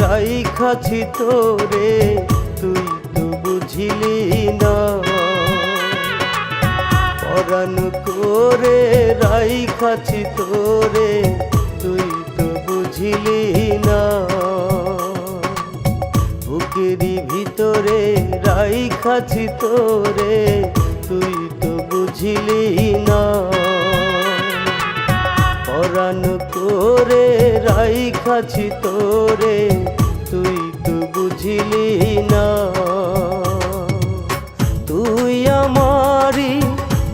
রাইখাছি তোরে, তুই তো বুঝিলি না। পরাণ করে রাইখাছি তোরে, তুই তো বুঝিলি না। বুকেরই ভিতরে রাইখাছি তোরে, তুই তো বুঝিলি না। পরাণ করে রাইখাছি তোরে, তুই তো বুঝিলি না। তুই আমারি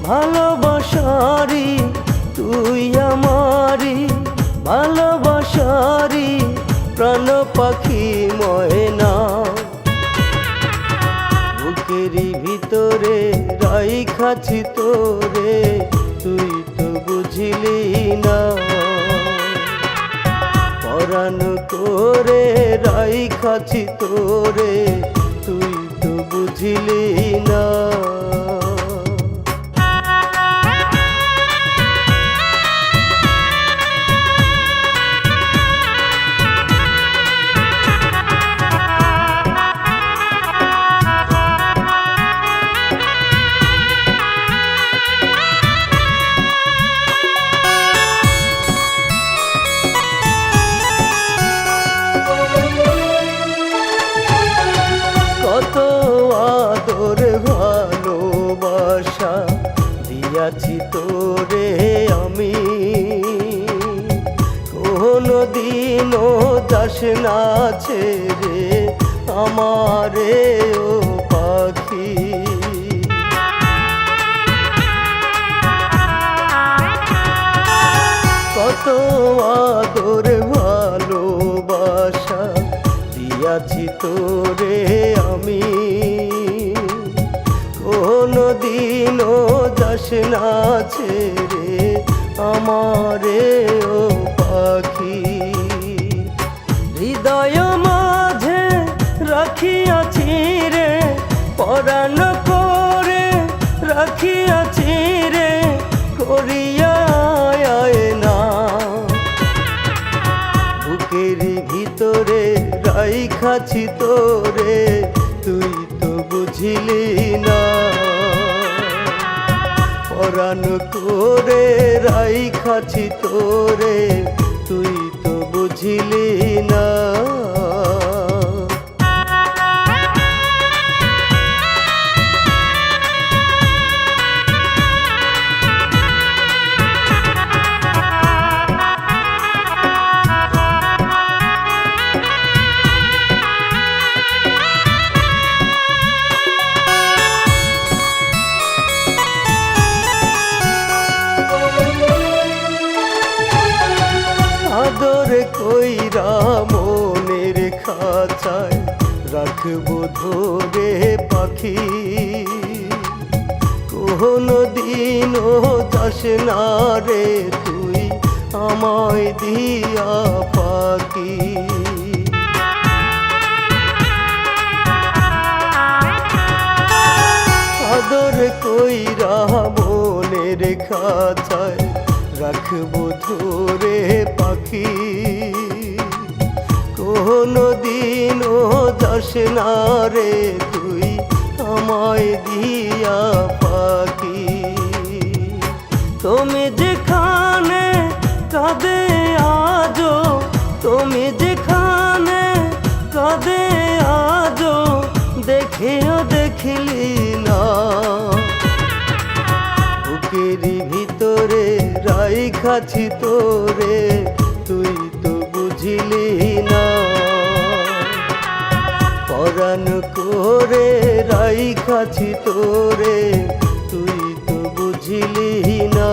ভালোবাসারি, তুই আমারি ভালোবাসারি, প্রাণ পাখি ময়না। বুকেরই ভিতরে রাইখাছি তোরে, তুই তো বুঝিলি না। পরাণ করে রাইখাছি তোরে। তুই তো বুঝিলি না। দিনও যাস না ছেড়ে আমারে ও পাখি। কত আদর, ভালোবাসা দিয়াছি তোরে আমি। কোনো দিনও যাস না ছেড়ে আমারে রাইখাছি তোরে তুই তো বুঝিলি না। পরাণ করে রাইখাছি তোরে তুই তো বুঝিলি না। কইরা মনের খাঁচায় রাখব ধরে পাখি। কোনো দিনও যাস না রে তুই আমায় দিয়া পাখি আদর কইরা মনের খাঁচায় রাখব ধরে পাখি। কোনো দিনও যাস না রে তুই আমায় দিয়া পাখি। তুমি যেখানে কাঁদে আজো তুমি যেখানে কাঁদে আজো দেখেও দেখিলি না। বুকেরই ভিতরে রাই রাইখাছি তোরে, তুই তো বুঝিলি পরাণ করে রাই খাছি তোরে তুই তো বুঝিলি না।